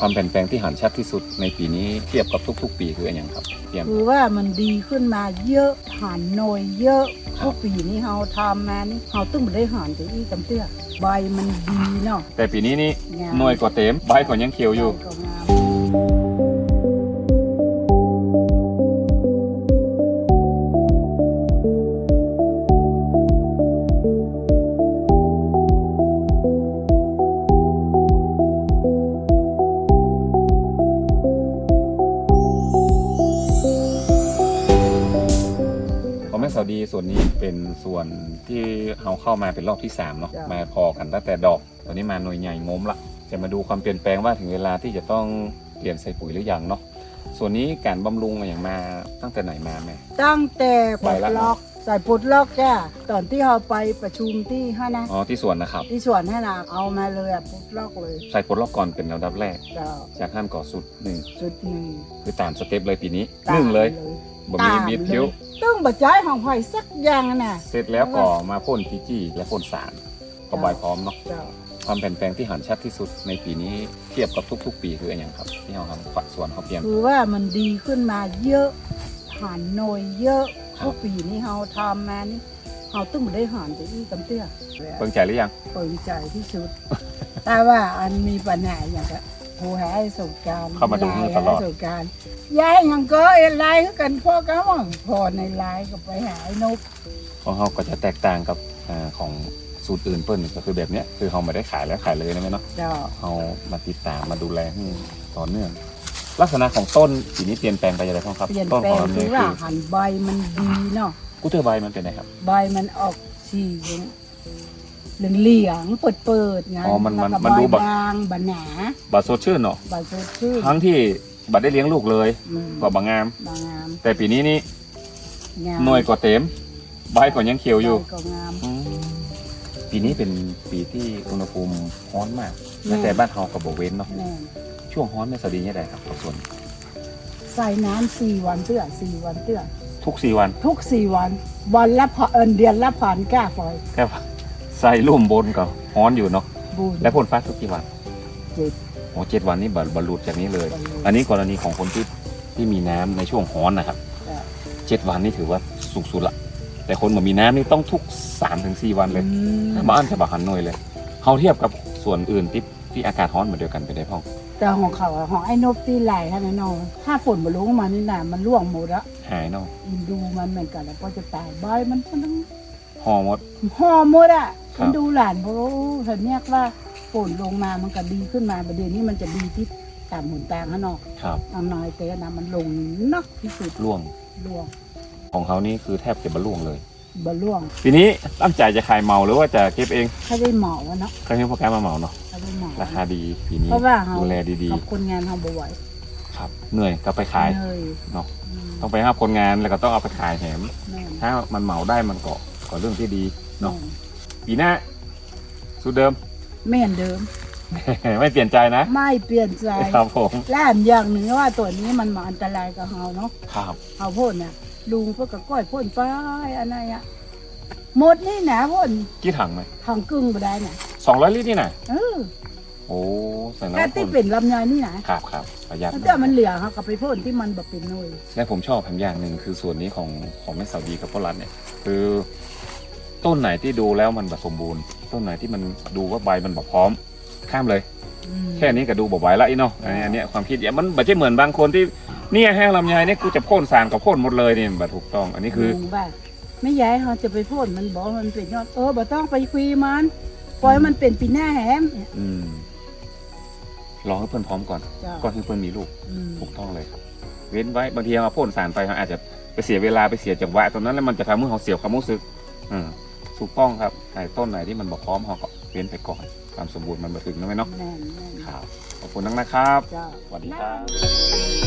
ความเปลี่ยนแปลงที่เห็นชัดที่สุดในปีนี้เทียบกับทุก ๆ ปีคืออย่างครับเตรียมคือว่ามันดีขึ้นมาเยอะหันหน่วยเยอะครับทุกปีนี้เราทำมานี่เราต้องได้หันจากอีกำเตื้อใบมันดีเนาะแต่ปีนี้นี่งามหน่วยกว่าเต็มใบก็ยังเขียวอยู่ใบก็งาม สาวดีส่วนนี้เป็นส่วนที่เราเข้ามาเป็นรอบที่3เนาะจ้ะมาพอกันตั้งแต่ดอก ตอนนี้มาหน่วยใหญ่งมละจะมาดูความเปลี่ยนแปลงว่าถึงเวลาที่จะต้องเปลี่ยนใส่ปุ๋ยหรือยังเนาะส่วนนี้การบำรุงอย่างมาตั้งแต่ไหนมาแม่ตั้งแต่ปลใบดละล็อก ใส่ปลดล็อกแก่ตอนที่เราไปประชุมที่ห้านะอ๋อที่สวนนะครับ ที่สวนให้นะเอามาเลยอะปลดล็อกเลยใส่ปลดล็อกก่อนเป็นระดับแรก เจ้าจากขั้นก่อสุดหนึ่งจุดหนึ่งคือตามสเต็ปเลยปีนี้หตามนึ่งเลยบ่มีตามบิดเลยคิ้วต้องบัจจายของไผ่สักอย่างน่ะ เสร็จแล้วก็มาพ่นพีจีและพ่นสารก็บายพร้อมเนาะเจ้าความเปลี่ยนแปลงที่เห็นชัดที่สุดในปีนี้เทียบกับทุก ๆ ปีคืออย่างครับที่เราทำฝักสวนเขาเตรียมคือว่ามันดีขึ้นมาเยอะหันหน่วยเยอะครับ ทุกปีนี้เราทำมานี่เราต้องได้หันจากอีกำเตื้อเบิ่งใจหรือยัง เปิดใจที่สุด แต่ว่าอันมีปัญหาอย่างก็โทรหาไอ้สงกรารเข้ามาดูให้ตลอดสงกรารยายยังก็เอ็นไลน์คือกันพ่อกันมั่งพอในไลน์ก็ไปหาไอ้นกของเขาก็จะแตกต่างกับอาของสูตรอื่นเปิ้ลก็คือแบบเนี้ยคือเขาไม่ได้ขายแล้วขายเลยนะแม่เนาะเจ้าเขามาติดตามมาดูแลให้ต่อเนื่อง ลักษณะของต้นปีนี้เปลี่ยนแปลงไปยังไงบ้างครับ เปลี่ยนต้นแปลของงเราคืเนี่อยว่าคือหันใบมันดีเนาะกุเตอร์ใบมันเป็นไงครับ ใบมันออกสีเหลืองๆเปิดๆไงอ๋อมันมันแล้วก็มันดูใบแบบบางบานหนาบาดสดชื่นเนาะใบสดชื่นทั้งที่บัดได้เลี้ยงลูกเลยอืมกว่าบางงาม บางงามแต่ปีนี้นี่งามหน่วยกว่าเต็ม ใบก็ยังเขียวอยู่ใบก็งาม อืม ปีนี้เป็นปีที่อุณหภูมิร้อนมากแม่แม้แต่บ้านเฮากับโบเวนเนาะแน่นช่วงร้อนไม่สดีเนี่ยได้ครับกับส่วนใส่น้ำสี่วันเตื้อสี่วันเตื้อทุกสี่วันทุกสี่วัน วันละพอเอินเดือนละผ่อนก้าฝอยแค่ว่าใส่ลุ่มบนก็ร้อนอยู่เนาะบุญและพ่นฟ้าทุกกี่วันเจ็ด โอ้เจ็ดวันนี้บรรลุจากนี้เลยบรรลุอันนี้กรณีของคนที่ที่มีน้ำในช่วงร้อนนะครับจ้ะเจ็ดวันนี่ถือว่าสูงสุดละ แต่คนบ่มีน้ำนี่ต้องทุกสามถึงสี่วันเลยอืมมาอันจะบาหันหน่วยเลยเขาเทียบกับส่วนอื่นที่ที่อากาศร้อนเหมือนเดียวกันไปได้พ่องแต่ของเขาอะของไอ้นกที่ไหลท่านนองถ้าฝนมาลงมานี่นะมันร่วงหมดละหายเนาะอินดูมันเหมือนกันแล้วก็จะตายใบมันมันต้องห่อหมดห่อหมดอะครับมันดูหลานเพราะเห็นเนี่ยว่าฝนลงมามันก็ดีขึ้นมาประเดี๋ยวนี้มันจะดีที่ตามหมุนตางข้างนอกครับทางน้อยเตะนะมันลงนักที่สุดร่วงร่วง ของเขานี่คือแทบจะบรรลุเลยบะร่วงปีนี้ตั้งใจจะขายเมาหรือว่าจะเก็บเองถ้าได้หมอวะเนาะก็ให้พ่อแกมาเหมาเนาะถ้าได้หมอราคาดีปีนี้เพราะว่าเขาดูแลดีกับคนงานเขาบ่ไหวๆครับ เหนื่อยก็ไปขายเหนื่อยเนาะอืมต้องไปหาคนงานแล้วก็ต้องเอาไปขายแถม แม่นถ้ามันเหมาได้มันก็ก็เรื่องที่ดีเนาะแม่ปีหน้าสูตรเดิม แม่นเดิม ไม่เปลี่ยนใจนะไม่เปลี่ยนใจครับผมและอันอย่างหนึ่งว่าตัวนี้มันมาอันตรายกับเราเนาะครับเอาพ่นเนี่ย ลุงเพื่อกับก้อยพ่นไปอันไหนอะหมดนี่นะพ่นกี่ถังไหมทางกึ่งไปได้น่ะสองร้อยลิตรนี่นะเออโอ้ใส่แค่น้ำที่พ่นเป็นลำไยนี่นะครับครับประหยัดแล้วเดี๋ยวมันเหลือเขาก็ไปพ่นที่มันแบบเป็นหน่วยและผมชอบแผมอย่างหนึ่งคือส่วนนี้ของของแม่สาวดีกับพ่อรัฐเนี่ย คือต้นไหนที่ดูแล้วมันแบบสมบูรณ์ต้นไหนที่มันดูว่าใบมันแบบพร้อม ข้ามเลยอืมแค่นี้ก็ดูแบบไหวละอีเนาะอันนี้อันเนี้ยความคิดอย่างมันแบบจะเหมือนบางคนที่ เนี่ยแห้งลำไยเนี่ยกูจะพ่นสารกับพ่นหมดเลยเนี่ยแบบถูกต้อง อันนี้คือ ลุงว่าไม่ย้ายเขาจะไปพ่นมันบอกว่ามันเป็นยอดเออบ่ต้องไปคุยมัน ปล่อยมันเป็นปีหน้าแหมอืมรอให้เพื่อนพร้อมก่อน เจ้าก่อนที่เพื่อนมีลูก อืมถูกต้องเลยครับ เว้นไว้บางทีเอามาพ่นสารไปเขาอาจจะไปเสียเวลาไปเสียจังหวะตรงนั้นแล้วมันจะทำให้เขาเสียความรู้สึกอืมถูกต้องครับไอ้ต้นไหนที่มันบอกพร้อมเขาก็เว้นไปก่อนความสมบูรณ์มันมาถึงนะไหมเนาะแน่นแน่นครับขอบคุณนักนะครับเจ้า สวัสดีครับ